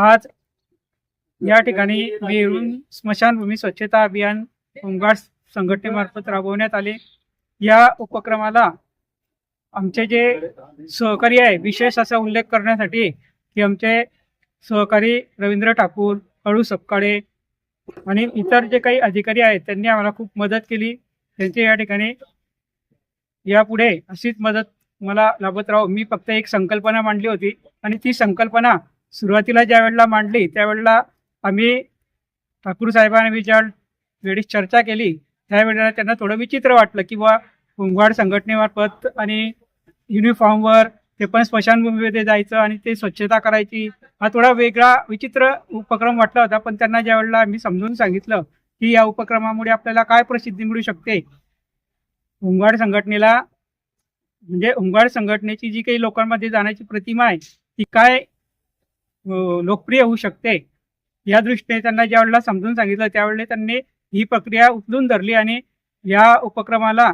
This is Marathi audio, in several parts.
आज या ठिकाणी मेरून स्मशानभूमी स्वच्छता अभियान होमगार्ड संघटनेमार्फत राबवण्यात आले. या उपक्रमाला आमचे जे सहकारी आहे विशेष असा उल्लेख करण्यासाठी की आमचे सहकारी रवींद्र ठाकूर हळू सपकाळे आणि इतर जे काही अधिकारी आहेत त्यांनी आम्हाला खूप मदत केली. त्यांची या ठिकाणी यापुढे अशीच मदत मला लाभत राहो. मी फक्त एक संकल्पना मांडली होती आणि ती संकल्पना सुरुवातीला ज्या वेळेला मांडली त्यावेळेला आम्ही ठाकूर साहेबांनी ज्या वेळेस चर्चा केली त्यावेळेला त्यांना थोडं विचित्र वाटलं की बा होमगार्ड संघटनेमार्फत आणि युनिफॉर्मवर ते पण स्मशानभूमीमध्ये जायचं आणि ते स्वच्छता करायची हा थोडा वेगळा विचित्र उपक्रम वाटला होता. पण त्यांना ज्या वेळेला आम्ही समजून सांगितलं की या उपक्रमामुळे आपल्याला काय प्रसिद्धी मिळू शकते होमगार्ड संघटनेला म्हणजे होमगार्ड संघटनेची जी काही लोकांमध्ये जाण्याची प्रतिमा आहे ती काय लोकप्रिय होऊ शकते. या दृष्टीने त्यांना ज्यावेळेला समजून सांगितलं त्यावेळेला त्यांनी ही प्रक्रिया उचलून धरली आणि या उपक्रमाला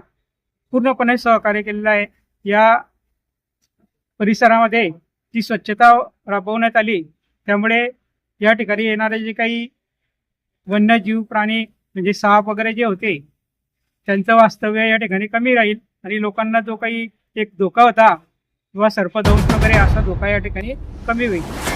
पूर्णपणे सहकार्य केलेलं आहे. या परिसरामध्ये ती स्वच्छता राबवण्यात आली त्यामुळे या ठिकाणी येणारे जे काही वन्यजीव प्राणी म्हणजे साप वगैरे जे होते त्यांचं वास्तव्य या ठिकाणी कमी राहील आणि लोकांना जो काही एक धोका होता किंवा सर्पदंश वगैरे असा धोका या ठिकाणी कमी होईल.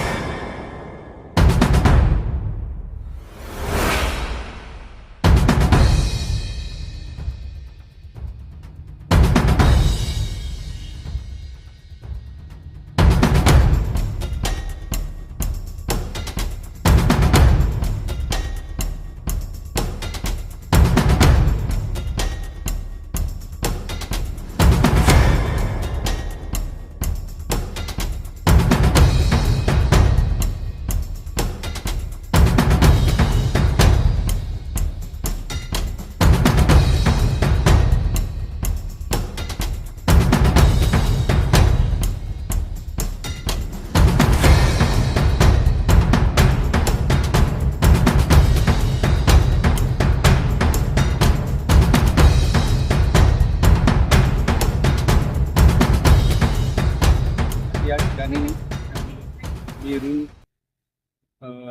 मेरू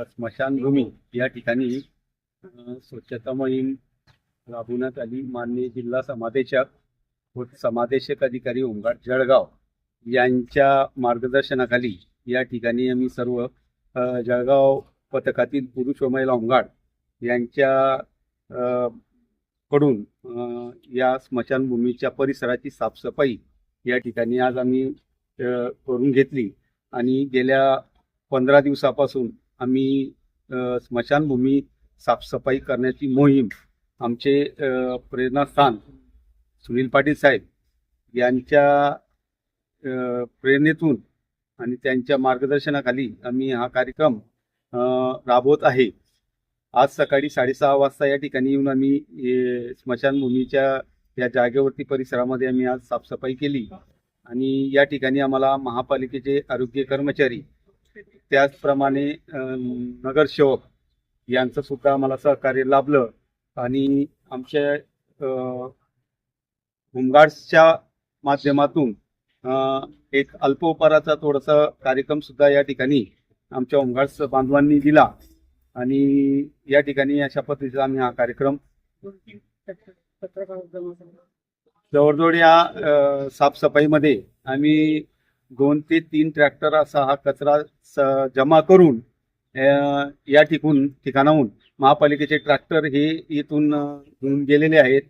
स्मशानभूमी या ठिकाणी स्वच्छता मोहीम राबवण्यात आली. माननीय जिल्हा समादेशक व समादेशक अधिकारी ओंगाट जळगाव यांच्या मार्गदर्शनाखाली या ठिकाणी आम्ही सर्व जळगाव पथकातील पुरुष व महिला होमगार्ड यांच्या कडून या स्मशानभूमीच्या परिसराची साफसफाई या ठिकाणी आज आम्ही करून घेतली. आणि गेल्या पंधरा दिवसापासून आम्ही स्मशानभूमी साफसफाई करण्याची मोहीम आमचे प्रेरणास्थान सुनील पाटील साहेब यांच्या प्रेरणेतून आणि त्यांच्या मार्गदर्शनाखाली आम्ही हा कार्यक्रम राबवत आहे. आज सकाळी साडेसहा वाजता या ठिकाणी येऊन आम्ही ए, स्मशानभूमीच्या या जागेवरती परिसरामध्ये आम्ही आज साफसफाई केली आणि या ठिकाणी आम्हाला महापालिकेचे आरोग्य कर्मचारी त्याचप्रमाणे नगरसेवक यांचं सुद्धा आम्हाला सहकार्य लाभलं. आणि आमच्या होमगार्ड्सच्या माध्यमातून एक अल्पोपहाराचा थोडासा कार्यक्रम सुद्धा या ठिकाणी आमच्या होमगार्ड्स बांधवांनी दिला. आणि या ठिकाणी अशा पद्धतीचा आम्ही हा कार्यक्रम जवळजवळ या साफसफाईमध्ये आम्ही दोन ते तीन ट्रॅक्टर असा हा कचरा स- जमा करून या ठिकून ठिकाणाहून महापालिकेचे ट्रॅक्टर हे इथून घेऊन गेलेले आहेत.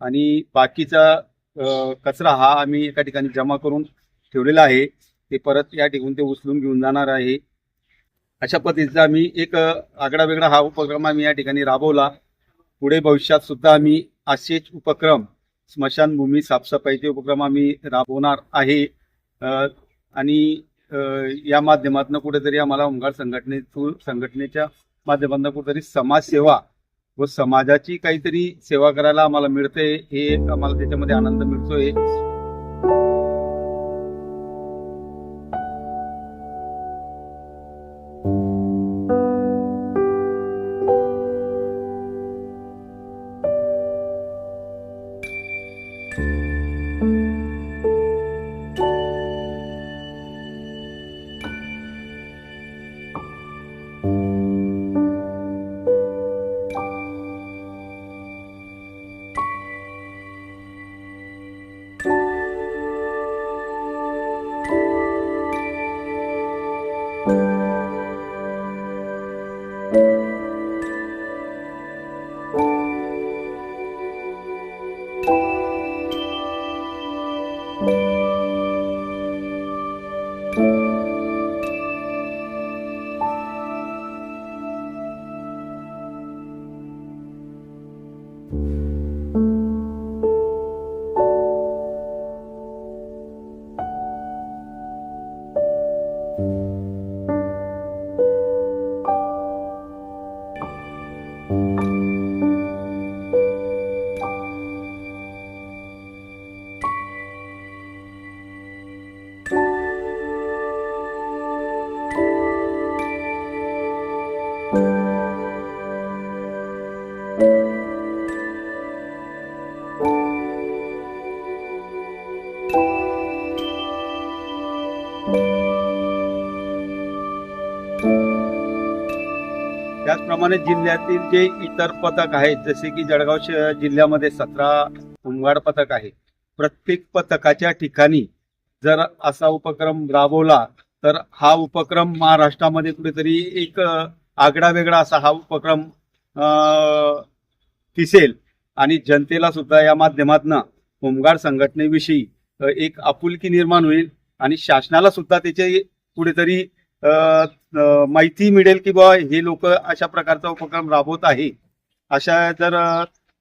आणि बाकीचा कचरा हा आम्ही एका ठिकाणी जमा करून ठेवलेला आहे. ते परत या ठिकाणी ते उचलून घेऊन जाणार आहे. अशा पद्धतीचा आम्ही एक आगडा वेगळा हा उपक्रम आम्ही या ठिकाणी राबवला. पुढे भविष्यात सुद्धा आम्ही असेच उपक्रम स्मशानभूमी साफसफाईचे उपक्रम आम्ही राबवणार आहे. आणि या माध्यमातून कुठेतरी आम्हाला होमगार्ड संघटने संघटनेच्या माध्यमातून कुठेतरी समाजसेवा व समाजाची काहीतरी सेवा करायला आम्हाला मिळते हे एक आम्हाला त्याच्यामध्ये आनंद मिळतोय. त्याचप्रमाणे जिल्ह्यातील जे इतर पथक आहेत जसे की जळगाव श- जिल्ह्यामध्ये सतरा होमगार्ड पथक आहे. प्रत्येक पथकाच्या ठिकाणी जर असा उपक्रम राबवला तर हा उपक्रम महाराष्ट्रामध्ये कुठेतरी एक आगडा आगळा वेगळा असा हा उपक्रम दिसेल. आणि जनतेला सुद्धा या माध्यमातून होमगार्ड संघटनेविषयी एक आपुलकी निर्माण होईल आणि शासनाला सुद्धा त्याचे कुठेतरी माहिती मिळेल की बाबा हे लोक अशा प्रकारचा उपक्रम राबवत आहे. अशा जर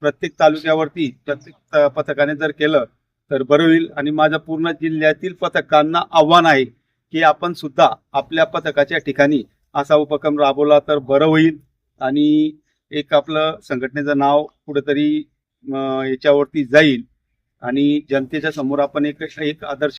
प्रत्येक तालुक्यावरती प्रत्येक पथकाने जर केलं तर बरं होईल. आणि माझ्या पूर्ण जिल्ह्यातील पथकांना आव्हान आहे की आपण सुद्धा आपल्या पथकाच्या ठिकाणी असा उपक्रम राबवला तर बरं होईल. आणि एक आपलं संघटनेचं नाव कुठेतरी याच्यावरती जाईल आणि जनतेच्या समोर आपण एक एक आदर्श